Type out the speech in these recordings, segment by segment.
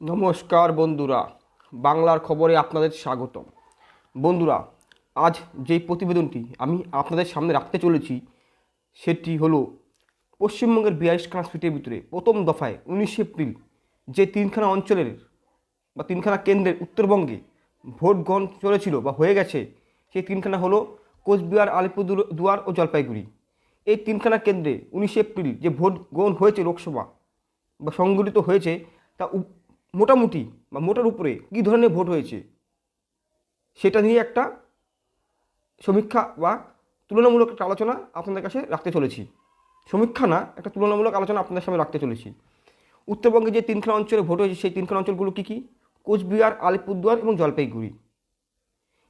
নমস্কার বন্ধুরা, বাংলার খবরে আপনাদের স্বাগতম। বন্ধুরা, আজ যেই প্রতিবেদনটি আমি আপনাদের সামনে রাখতে চলেছি, সেটি হলো পশ্চিমবঙ্গের বিয়াল্লিশখানা সিটের ভিতরে প্রথম দফায় উনিশে এপ্রিল যে তিনখানা অঞ্চলের বা তিনখানা কেন্দ্রের উত্তরবঙ্গে ভোট গ্রহণ চলেছিল বা হয়ে গেছে, সেই তিনখানা হলো কোচবিহার, আলিপুরদুয়ার ও জলপাইগুড়ি। এই তিনখানা কেন্দ্রে উনিশে এপ্রিল যে ভোট গ্রহণ হয়েছে লোকসভা বা সংগঠিত হয়েছে, তা মোটামুটি বা মোটার উপরে কী ধরনের ভোট হয়েছে, সেটা নিয়ে একটা সমীক্ষা বা তুলনামূলক একটা আলোচনা আপনাদের কাছে রাখতে চলেছি। সমীক্ষা না, একটা তুলনামূলক আলোচনা আপনাদের সামনে রাখতে চলেছি। উত্তরবঙ্গে যে তিনখানা অঞ্চলে ভোট হয়েছে, সেই তিনখানা অঞ্চলগুলো কী কী? কোচবিহার, আলিপুরদুয়ার এবং জলপাইগুড়ি।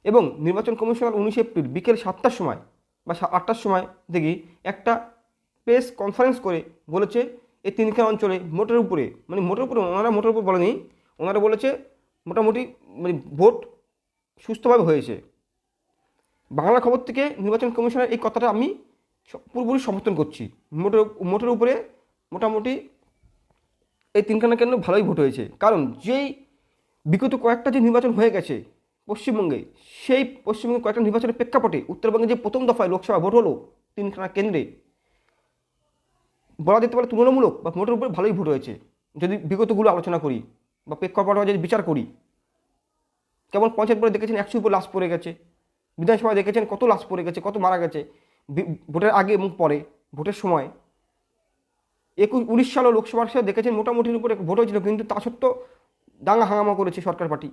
এবং নির্বাচন কমিশনার উনিশে এপ্রিল বিকেল সাতটার সময় বা আটটার সময় দেখি একটা প্রেস কনফারেন্স করে বলেছে এই তিনখানা অঞ্চলে মোটের উপরে মানে মোটের উপরে ওনারা মোটের উপর বলেনি। ওনারা বলেছে মোটামুটি মানে ভোট সুস্থভাবে হয়েছে। বাংলা খবর থেকে নির্বাচন কমিশনের এই কথাটা আমি পুরোপুরি সমর্থন করছি। মোটের মোটের উপরে মোটামুটি এই তিনখানা কেন্দ্র ভালোই ভোট হয়েছে। কারণ যেই বিগত কয়েকটা যে নির্বাচন হয়ে গেছে পশ্চিমবঙ্গে, সেই পশ্চিমবঙ্গে কয়েকটা নির্বাচনের প্রেক্ষাপটে উত্তরবঙ্গে যে প্রথম দফায় লোকসভা ভোট হলো তিনখানা কেন্দ্রে বলা যেতে পারে তুলনামূলক বা মোটের উপরে ভালোই ভোট হয়েছে যদি বিগতগুলো আলোচনা করি বা প্রেক্ষাপট যদি বিচার করি, কেমন পঞ্চায়েত পরে দেখেছেন একশো উপর লাশ পড়ে গেছে বিধানসভায় দেখেছেন কত লাশ পড়ে গেছে, কত মারা গেছে ভোটের আগে এবং পরে, ভোটের সময়। একুশ, উনিশ সালে লোকসভার সাথে দেখেছেন মোটামুটির উপরে ভোট হয়েছিল, কিন্তু তা সত্ত্বেও দাঙ্গা হাঙ্গামা করেছে সরকার পার্টি।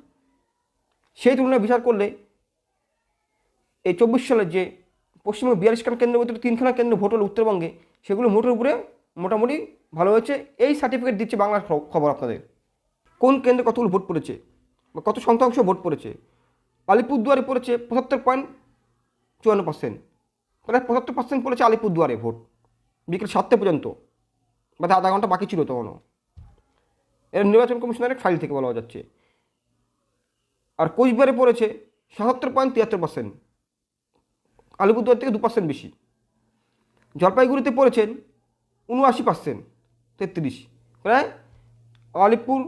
সেই তুলনায় বিচার করলে এই চব্বিশ সালের যে পশ্চিমবঙ্গ বিয়াল্লিশখানা কেন্দ্রের মধ্যে তিনখানা কেন্দ্র ভোট হলো উত্তরবঙ্গে, সেগুলো মোটের উপরে মোটামুটি ভালো হয়েছে। এই সার্টিফিকেট দিচ্ছে বাংলার খবর আপনাদের। কোন কেন্দ্রে কতগুলো ভোট পড়েছে? বা কত শতাংশ ভোট পড়েছে? আলিপুরদুয়ারে পড়েছে পঁচাত্তর পয়েন্ট চুয়ান্ন পার্সেন্ট প্রায় পঁচাত্তর পার্সেন্ট পড়েছে আলিপুরদুয়ারে ভোট। বিকেল সাতটা পর্যন্ত। বা আধা ঘণ্টা বাকি ছিল তখনও। এর নির্বাচন কমিশনারের ফাইল থেকে বলা যাচ্ছে। আর কোচবিহারে পড়েছে সাতাত্তর পয়েন্ট তিয়াত্তর পার্সেন্ট আলিপুরদুয়ার থেকে দু পার্সেন্ট বেশি। জলপাইগুড়িতে পড়েছেন উনআশি পার্সেন্ট, তেত্রিশ। প্রায় আলিপুর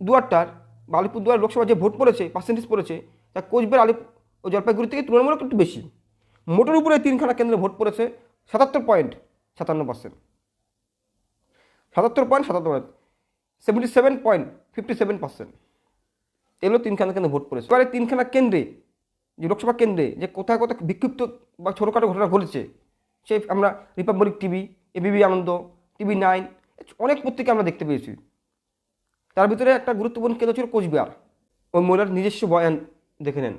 দুয়ারটার বা আলিপুরদুয়ার লোকসভা যে ভোট পড়েছে পার্সেন্টেজ পড়েছে, তা কোচবিহার, আলিপুর ও জলপাইগুড়ি থেকে তুলনামূলক একটু বেশি। মোটের উপরে তিনখানা কেন্দ্রে ভোট পড়েছে সাতাত্তর পয়েন্ট সাতান্ন পার্সেন্ট। সাতাত্তর পয়েন্ট সাতাত্তর point seventy seven point fifty seven percent. এগুলো তিনখানা কেন্দ্রে ভোট পড়েছে। এবারে তিনখানা কেন্দ্রে, যে লোকসভা কেন্দ্রে যে কোথায় কোথায় বিক্ষিপ্ত বা ছোটোখাটো ঘটনা ঘটেছে, সে আমরা Republic TV ABB Ananda TV nine অনেক পত্রিকা আমরা দেখতে পেয়েছি তার ভিতরে একটা গুরুত্বপূর্ণ কেন্দ্র ছিল কোচবিহার ওই মহিলার নিজস্ব বয়ান দেখে নেন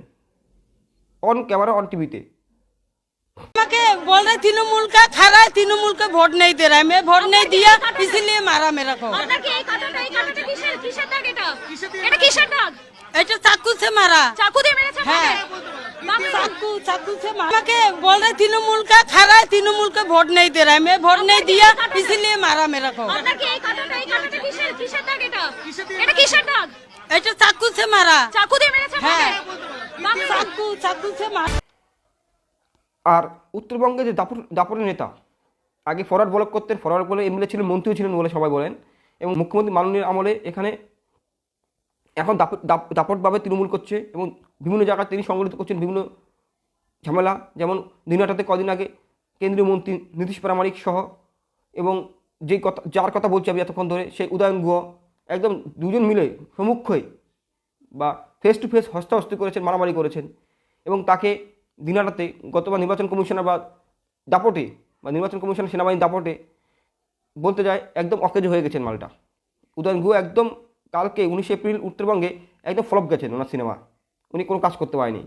অন ক্যামেরা অন টিভিতে আমাকে बोल रहे तृणमूल का खरा है तृणमूल का वोट नहीं दे रहा है मैं वोट नहीं दिया इसीलिए मारा मेरा को আপনার কি এই কাটাটা এই কাটাটা কিসের কিসের দাগ এটা এটা কিসের দাগ ऐसे चाकू से मारा চাকু দিয়ে মেরেছে হ্যাঁ। আপনাকে? चाकू चाकू से मारा আমাকে बोल रहे तृणमूल का खरा है तृणमूल का वोट नहीं दे रहा है मैं वोट नहीं दिया इसीलिए मारा मेरा को আপনার কি এই কাটাটা এই কাটাটা কিসের কিসের দাগ এটা এটা কিসের দাগ ऐसे चाकू से मारा চাকু দিয়ে মেরেছে হ্যাঁ। আপনাকে? चाकू चाकू से मारा আর উত্তরবঙ্গে যে দাপট দাপটের নেতা আগে ফরওয়ার্ড ব্লক করতেন ফরওয়ার্ড বলে এমএলএ ছিলেন মন্ত্রীও ছিলেন বলে সবাই বলেন এবং মুখ্যমন্ত্রী মাননীয় আমলে এখানে এখন দাপট দাপ- দাপটভাবে তৃণমূল করছে এবং বিভিন্ন জায়গায় তিনি সংগঠিত করছেন বিভিন্ন ঝামেলা, যেমন দিনহাটাতে কদিন আগে কেন্দ্রীয় মন্ত্রী নীতিশ প্রামাণিক সহ এবং যেই কথা, যার কথা বলছি আমি এতক্ষণ ধরে, সেই উদয়ন গুহ একদম দুজন মিলে সম্মুখ হয়ে বা ফেস টু ফেস হস্তাহস্তি করেছেন, মারামারি করেছেন এবং তাকে দিনাটাতে গতবার নির্বাচন কমিশনার বা দাপটে বা নির্বাচন কমিশনার সেনাবাহিনী দাপটে বলতে যায়, একদম অকেজ হয়ে গেছেন মালটা। উদয়ন গুহ একদম কালকে উনিশে এপ্রিল উত্তরবঙ্গে একদম ফ্লপ গেছেন ওনার সিনেমা। উনি কোনো কাজ করতে পারেনি।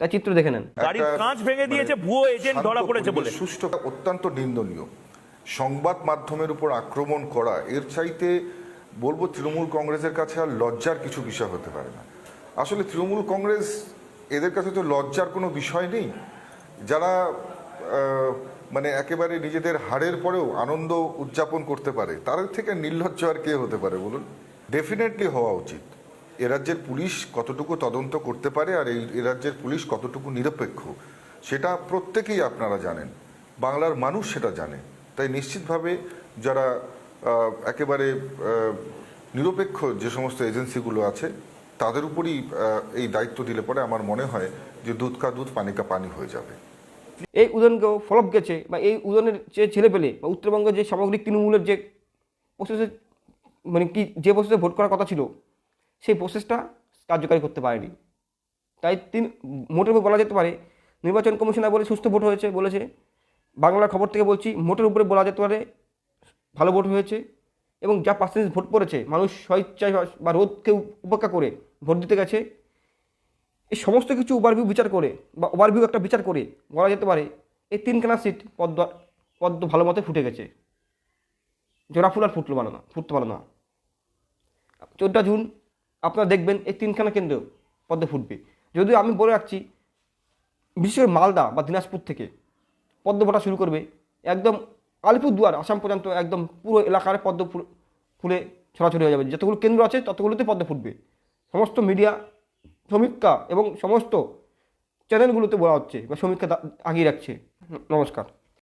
তাই চিত্র দেখে নেন। গাড়ির কাঁচ ভেঙে দিয়েছে মানে ভুয়ো এজেন্ট ধরা পড়েছে বলে। সুষ্ঠু। অত্যন্ত নিন্দনীয়। সংবাদ মাধ্যমের উপর আক্রমণ করা এর চাইতে বলব তৃণমূল কংগ্রেসের কাছে আর লজ্জার কিছু বিষয় হতে পারে না। আসলে তৃণমূল কংগ্রেস এদের কাছে তো লজ্জার কোনো বিষয় নেই। যারা মানে একেবারে নিজেদের হারের পরেও আনন্দ উদযাপন করতে পারে তাদের থেকে নির্লজ্জ আর কে হতে পারে বলুন? ডেফিনেটলি হওয়া উচিত। এ রাজ্যের পুলিশ কতটুকু তদন্ত করতে পারে আর এই, এ রাজ্যের পুলিশ কতটুকু নিরপেক্ষ, সেটা প্রত্যেকেই আপনারা জানেন। বাংলার মানুষ সেটা জানে। তাই নিশ্চিতভাবে যারা একেবারে নিরপেক্ষ যে সমস্ত এজেন্সিগুলো আছে, তাদের উপরই এই দায়িত্ব দিলে পরে আমার মনে হয় যে দুধ কা দুধ, পানি কা পানি হয়ে যাবে। এই উদয়নকেও ফলপ গেছে, বা এই উদয়নের যে ছেলে পেলে, বা উত্তরবঙ্গের যে সামগ্রিক তৃণমূলের যে প্রসেসে মানে কি, যে প্রসেসে ভোট করার কথা ছিল সেই প্রসেসটা কার্যকারী করতে পারেনি। তাই তিন, মোটের উপর বলা যেতে পারে, নির্বাচন কমিশনার বলে সুস্থ ভোট হয়েছে বলেছে। বাংলার খবর থেকে বলছি, মোটের উপরে বলা যেতে পারে, ভালো ভোট হয়েছে এবং যা পার্সেন্টেজ ভোট পড়েছে, মানুষ স্বেচ্ছায় বা রোধকে উপেক্ষা করে ভোট দিতে গেছে। এই সমস্ত কিছু ওভারভিউ বিচার করে বা ওভারভিউ একটা বিচার করে বলা যেতে পারে, এই তিনখানা সিট পদ্ম পদ্ম ভালো মতো ফুটে গেছে। জোড়া ফুল আর ফুটলো পারে না, ফুটতে পারে না। চোদ্দা জুন আপনারা দেখবেন এই তিনখানা কেন্দ্র পদ্ম ফুটবে। যদিও আমি বলে রাখছি, বিশেষ করে মালদা বা দিনাজপুর থেকে পদ্ম ফোটা শুরু করবে একদম আলিপুরদুয়ার, আসাম পর্যন্ত একদম পুরো এলাকার পদ্ম ফুল- ছড়াছড়ি হয়ে যাবে। যতগুলো কেন্দ্র আছে, ততগুলোতে পদ্ম ফুটবে। সমস্ত মিডিয়া, সমীক্ষা এবং সমস্ত চ্যানেলগুলোতে বলা হচ্ছে বা সমীক্ষা আগিয়ে রাখছে। নমস্কার।